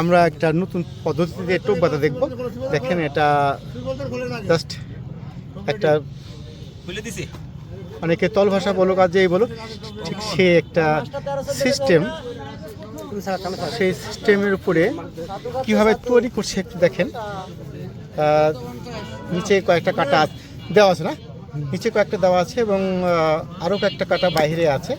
আমরা একটা নতুন পদ্ধতিতে টোপ বাতা দেখব। দেখেন এটা জাস্ট একটা অনেকে তল ভাষা বলো কাজ যেই বলো ঠিক সে একটা সিস্টেম সেই সিস্টেমের উপরে কীভাবে তৈরি করছে একটু দেখেন। নিচে কয়েকটা কাটা দেওয়া আছে না? নিচে কয়েকটা দেওয়া আছে এবং আরও কয়েকটা কাটা বাইরে আছে।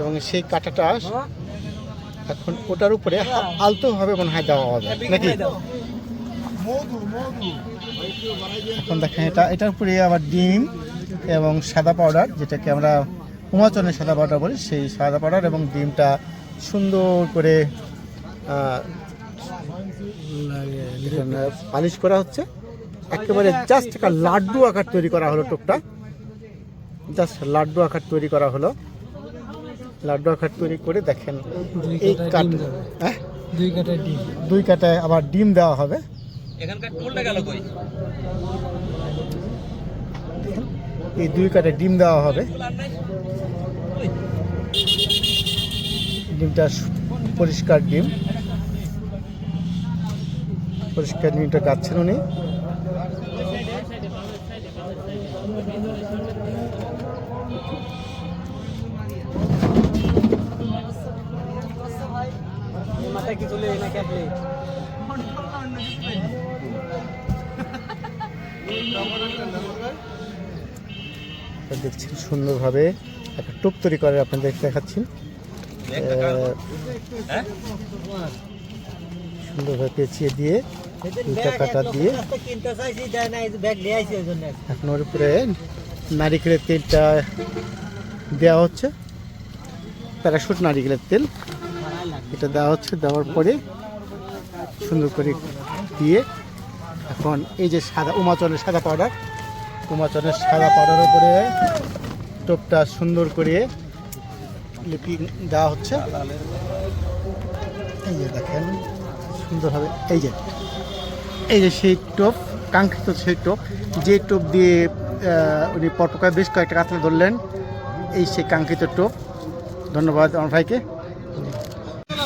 এবং সেই কাটাটা এখন ওটার উপরে আলতোভাবে মনে হয় দেওয়া হবে, নাকি? এখন দেখেন, এটা এটার উপরে আবার ডিম এবং সাদা পাউডার, যেটাকে আমরা উমাচনের সাদা পাউডার বলি, সেই সাদা পাউডার এবং ডিমটা সুন্দর করে পালিশ করা হচ্ছে। একেবারে জাস্ট একটা লাড্ডু আকার তৈরি করা হলো টোপটা জাস্ট লাড্ডু আকার তৈরি করা হলো। লাড্ডু আকার তৈরি করে দেখেন। এই কাঠ হ্যাঁ? দুই কাটা ডিম। দুই কাটায় আবার ডিম দেওয়া হবে। এখানকার টোলটা গেল কই? এই দুই কাটায় ডিম দেওয়া হবে। ডিমটা সু- পরিষ্কার ডিম। পরিষ্কার ডিমটা গাচ্ছেন উনি। মাথায় কি চলে না ক্যাপলে দেখছেন সুন্দরভাবে একটা টোপ তৈরি করে আপনাদের দেখাচ্ছেন আহ, হ্যাঁ? সুন্দরভাবে পেঁচিয়ে দিয়ে দুইটা কাটা দিয়ে কিনতে চাইছি দেয় না এই ব্যাগ নিয়ে আইছি ওই জন্য। এখন ওর উপরে নারিকেলের তেলটা দেওয়া হচ্ছে। প্যারাশুট নারিকেলের তেল। এটা দেওয়া হচ্ছে, দেওয়ার পরে সুন্দর করে দিয়ে এখন এই যে সাদা উমাচনের সাদা পাউডার উমাচনের সাদা পাউডারের উপরে টোপটা সুন্দর করে লিপি দেওয়া হচ্ছে। এই যে দেখেন, সুন্দরভাবে এই যে এই যে সেই টোপ, কাঙ্ক্ষিত সেই টোপ, যে টোপ দিয়ে উনি পরপকায় বেশ কয়েকটা কাতলা ধরলেন, এই সেই কাঙ্ক্ষিত টোপ। ধন্যবাদ আমার ভাইকে।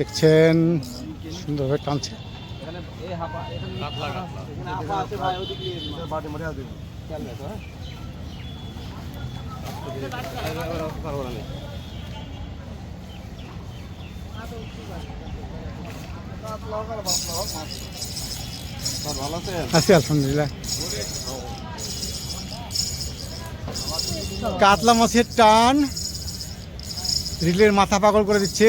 দেখছেন সুন্দরভাবে টানছে। আলহামদুলিল্লাহ। কাতলা মাছের টান। রিলের মাথা পাগল করে দিচ্ছে।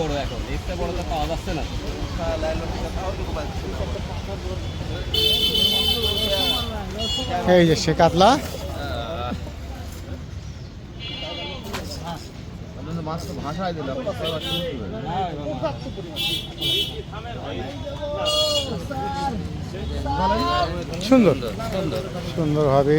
বড় এখন একটা বড় তো পাওয়া যাচ্ছে না। এই যে সে কাতলা। এবার সুন্দর। সুন্দরভাবে।